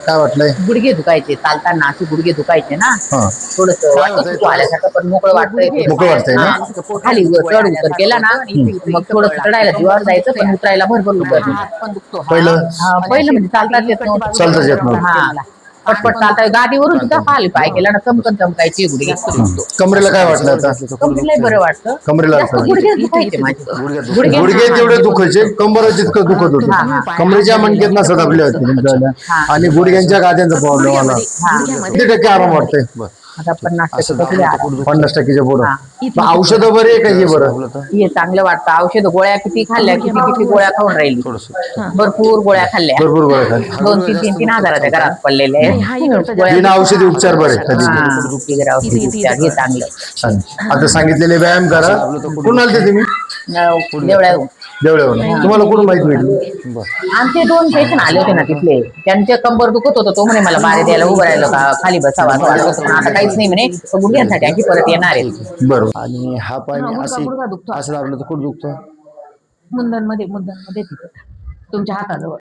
काय वाटलंय? गुडघे दुखायचे चालताना असे गुडघे दुखायचे ना. हा. थोडस वाटत आल्यासारखं पण मोकळं वाटतंय मोकळं वाटतंय ना? हा. खाली वर चढ उतर केला ना मग थोडं चढायला जीवावर जायचं पण उतरायला भरभर उतर पहिलं? हा, पहिलं म्हणजे चालताच येत नव्हतं. चालताच येत नव्हतं. हा. पटपट चालता गाडीवरून सुद्धा खाली पाय केला ना चमकन चमकायचे गुडघे कमरेला काय वाटलं आता? कमरेलाही बरं वाटतं. कमरेला. गुडघे दुखायचे माझे. गुडघे तेवढे दुखायचे. कंबर जितकं दुखत. होतं. कमरेच्या मणक्यात नसा दाबल्या होत्या हा. आणि गुडघ्यांच्या गाद्यांचा प्रॉब्लेम आला. किती टक्के आराम वाटतंय? आता पन्नास टक्के आता. पन्नास टक्केच्या पुढं हा. औषधं बरे आहे का हे बरं? हे चांगलं वाटतं. औषध गोळ्या किती खाल्ल्या किती किती गोळ्या खाऊन राहिली? भरपूर गोळ्या खाल्ल्या. भरपूर गोळ्या खाल्ल्या. दोन तीन तीन तीन हजाराच्या घरात पडलेले आहेत. गोळ्या- बिना औषधी उपचार बरे कधी हा, औषधी उपचार. हे चांगलं. छान. आता सांगितलेले व्यायाम करा. कुठून आलते तुम्ही? न- देवळ्या देवळ्यावर तुम्हाला कुठून माहिती भेटली आमचे दोन पेशंट आले होते ना तिथले. त्यांचे कंबर दुखत होतं तो म्हणे मला बारे द्यायला उभं राहिलं का? खाली बसावा असं वाटत होतं. पण आता काहीच नाही म्हणे. तो गुडघ्यांसाठी आणखी परत येणार आहे. बरोबर. आणि हा पाय असे दुखतो. असं दाबलं तर कुठं दुखतो? मुंदनमध्ये मुंदनमध्ये तिथं. तुमच्या हाताजवळ.